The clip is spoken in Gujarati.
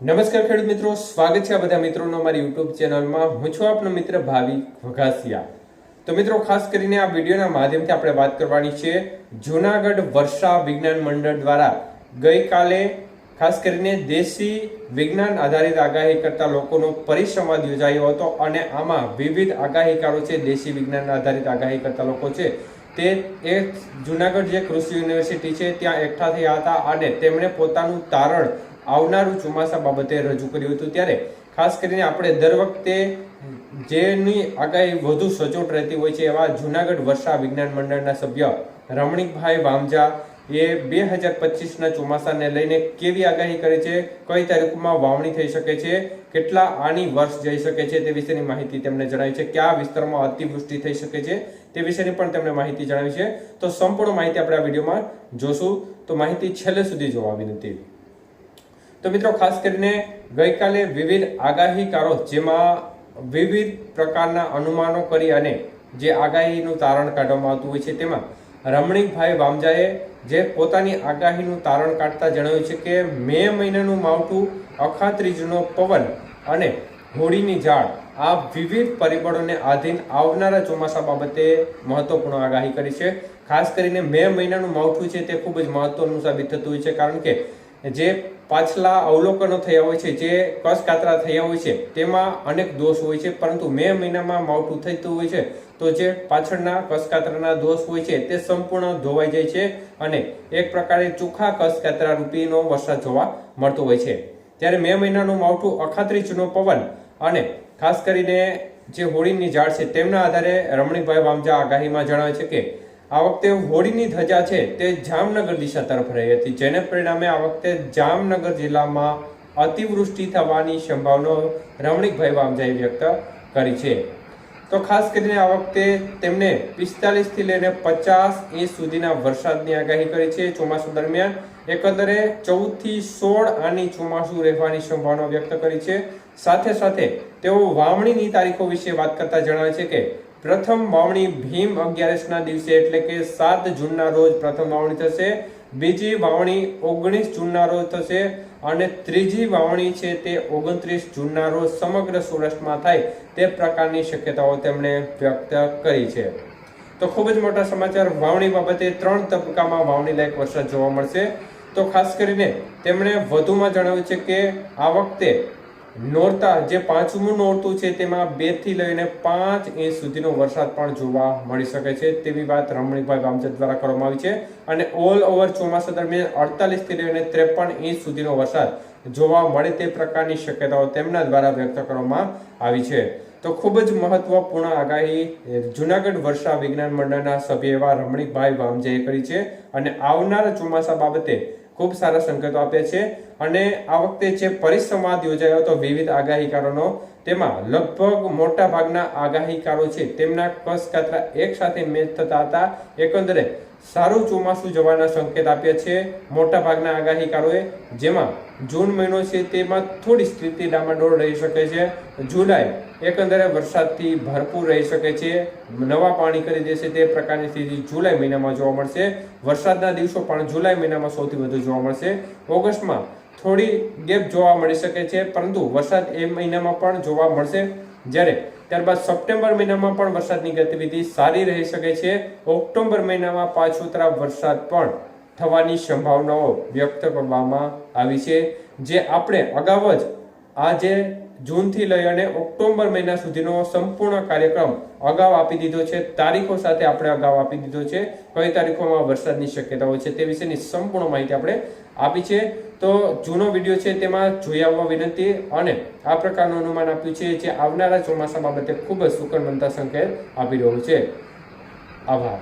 નમસ્કાર ખેડૂત મિત્રો, સ્વાગત છે બધા મિત્રોનો અમારી યુટ્યુબ ચેનલમાં. હું છું આપનો મિત્ર ભાવિ વઘાસિયા તો મિત્રો, ખાસ કરીને આ વિડીયોના માધ્યમથી આપણે વાત કરવાની છે જૂનાગઢ વર્ષા વિજ્ઞાન મંડળ દ્વારા ગઈકાલે ખાસ કરીને દેશી વિજ્ઞાન આધારિત આગાહી કરતા લોકોનો પરિસંવાદ યોજાયો હતો અને આમાં વિવિધ આગાહીકારો છે, દેશી વિજ્ઞાન આધારિત આગાહી કરતા લોકો છે. તે એ જુનાગઢ જે કૃષિ યુનિવર્સિટી છે, ત્યાં એકઠા થયા હતા અને તેમણે પોતાનું તારણ આવનારું ચોમાસા બાબતે રજૂ કર્યું હતું ત્યારે ખાસ કરીને આપણે દર વખતે જેની આગાહી વધુ સચોટ રહેતી હોય છે એવા જુનાગઢ વર્ષા વિજ્ઞાન મંડળના સભ્ય રમણીકભાઈ વામજા એ બે હજાર પચીસના ચોમાસાને લઈને કેવી આગાહી કરે છે, કઈ તારીખમાં વાવણી થઈ શકે છે, કેટલા આની વર્ષ જઈ શકે છે તે વિશેની માહિતી તેમણે જણાવી છે, કયા વિસ્તારમાં અતિવૃષ્ટિ થઈ શકે છે તે વિશેની પણ તેમણે માહિતી જણાવી છે. તો સંપૂર્ણ માહિતી આપણે આ વિડીયોમાં જોશું. તો માહિતી છેલ્લે સુધી જોવા વિનંતી. તો મિત્રો, ખાસ કરીને ગઈકાલે વિવિધ આગાહીકારો જેમાં વિવિધ પ્રકારના અનુમાનો કરી અને જે આગાહીનું તારણ કાઢવામાં આવતું હોય છે, તેમાં રમણીકભાઈ વામજાએ જે પોતાની આગાહીનું તારણ કાઢતા જણાવ્યું છે કે, મે મહિનાનું માવઠું અખાત્રીજનો પવન અને હોળીની ઝાડ આ વિવિધ પરિબળોને આધીન આવનારા ચોમાસા બાબતે મહત્વપૂર્ણ આગાહી કરી છે. ખાસ કરીને મે મહિનાનું માવઠું છે, તે ખૂબ જ મહત્વનું સાબિત થતું હોય છે, કારણ કે જે પાછલા અવલોકનો થયા હોય છે, જે કસ કાતરા થયા હોય છે, તેમાં અનેક દોષ હોય છે, પરંતુ મે મહિનામાં માવઠું થતું હોય છે, તો જે પાછળના કસ કાતરાના દોષ હોય છે, તે સંપૂર્ણ ધોવાઈ જાય છે અને એક પ્રકારે ચોખ્ખા કસ કાતરા રૂપીનો વરસાદ જોવા મળતો હોય છે. ત્યારે મે મહિનાનું માવઠું અખાત્રીજનો પવન અને ખાસ કરીને જે હોળીની ઝાડ છે, તેમના આધારે રમણીકભાઈ વામજા આગાહીમાં જણાવે છે કે આ વખતે હોળીની ધજા છે તે જામનગર દિશા તરફ રહી હતી, જેને પરિણામે આ વખતે જામનગર જિલ્લામાં અતિવૃષ્ટિ થવાની સંભાવના રમણીકભાઈ વામજાએ વ્યક્ત કરી છે. તો ખાસ કરીને આ વખતે તેમણે પિસ્તાલીસથી લઈને પચાસ ઇંચ સુધીના વરસાદની આગાહી કરી છે. ચોમાસું દરમિયાન એકંદરે ચૌદથી સોળ આની ચોમાસું રહેવાની સંભાવના વ્યક્ત કરી છે. સાથે સાથે તેઓ વાવણીની તારીખો વિશે વાત કરતા જણાવે છે કે પ્રથમ વાવણી ભીમ અગિયારસના દિવસે એટલે કે સાત જૂનના રોજ પ્રથમ વાવણી થશે. બીજી વાવણી ઓગણીસ જૂનના રોજ થશે અને ત્રીજી વાવણી છે તે ઓગણત્રીસ જૂનના રોજ સમગ્ર સૌરાષ્ટ્રમાં થાય તે પ્રકારની શક્યતાઓ તેમણે વ્યક્ત કરી છે. તો ખૂબ જ મોટા સમાચાર, વાવણી બાબતે ત્રણ તબક્કામાં વાવણી લાયક વરસાદ જોવા મળશે. તો ખાસ કરીને તેમણે વધુમાં જણાવ્યું છે કે આ વખતે નોરતા, જે પાંચમું નોરતું છે, તેમાં બેથી લઈને પાંચ ઇંચ સુધીનો વરસાદ પણ જોવા મળી શકે છે. તેવી વાત રમણીકભાઈ વામચંદ દ્વારા કરવામાં આવી છે. અને ઓલ ઓવર ચોમાસા દરમિયાન અડતાલીસથી લઈને ત્રેપન ઇંચ સુધીનો વરસાદ જોવા મળે તે પ્રકારની શક્યતાઓ તેમના દ્વારા વ્યક્ત કરવામાં આવી છે. તો ખૂબ જ મહત્વપૂર્ણ આગાહી જુનાગઢ વર્ષા વિજ્ઞાન મંડળના સભ્ય એવા રમણીકભાઈ વામજેએ કરી છે. અને આવનારા ચોમાસા બાબતે ખૂબ સારા સંકેતો આપ્યા છે. અને આ વખતે જે પરિસંવાદ યોજાયો હતો વિવિધ આગાહીકારોનો, તેમાં લગભગ મોટા ભાગના આગાહીકારો છે. તેમના કસ કાતરા એક સાથે મેચ થતા હતા. એકંદરે સારું ચોમાસું જવાના સંકેત આપ્યા છે. મોટા ભાગના આગાહીકારોએ જેમાં જૂન મહિનો છે તેમાં થોડી સ્થિતિ ડામાડોળ રહી શકે છે. જુલાઈ એકંદરે વરસાદથી ભરપૂર રહી શકે છે. નવા પાણી કરી દેશે તે પ્રકારની સ્થિતિ જુલાઈ મહિનામાં જોવા મળશે. વરસાદના દિવસો પણ જુલાઈ મહિનામાં સૌથી વધુ જોવા મળશે. ઓગસ્ટમાં થોડી ગેપ જોવા મળી શકે છે, પરંતુ વરસાદ એ મહિનામાં પણ જોવા મળશે. જ્યારે ત્યારબાદ સપ્ટેમ્બર મહિનામાં પણ વરસાદની ગતિવિધિ સારી રહી શકે છે. ઓક્ટોબર મહિનામાં પાછોતરા વરસાદ પણ થવાની સંભાવનાઓ વ્યક્ત કરવામાં આવી છે. જે આપણે અગાઉ જ આ જે જૂનથી લઈ અને ઓક્ટોબર મહિના સુધીનો સંપૂર્ણ કાર્યક્રમ અગાઉ આપી દીધો છે. તારીખો સાથે આપણે અગાઉ આપી દીધો છે. કઈ તારીખોમાં વરસાદની શક્યતાઓ છે તે વિશેની સંપૂર્ણ માહિતી આપણે આપી છે. તો જૂનો વીડિયો છે તેમાં જોઈ આવવા વિનંતી અને આ પ્રકારનું અનુમાન આપ્યું છે જે આવનારા ચોમાસા બાબતે ખૂબ જ સુકન બનતા સંકેત આપી રહ્યું છે. આભાર.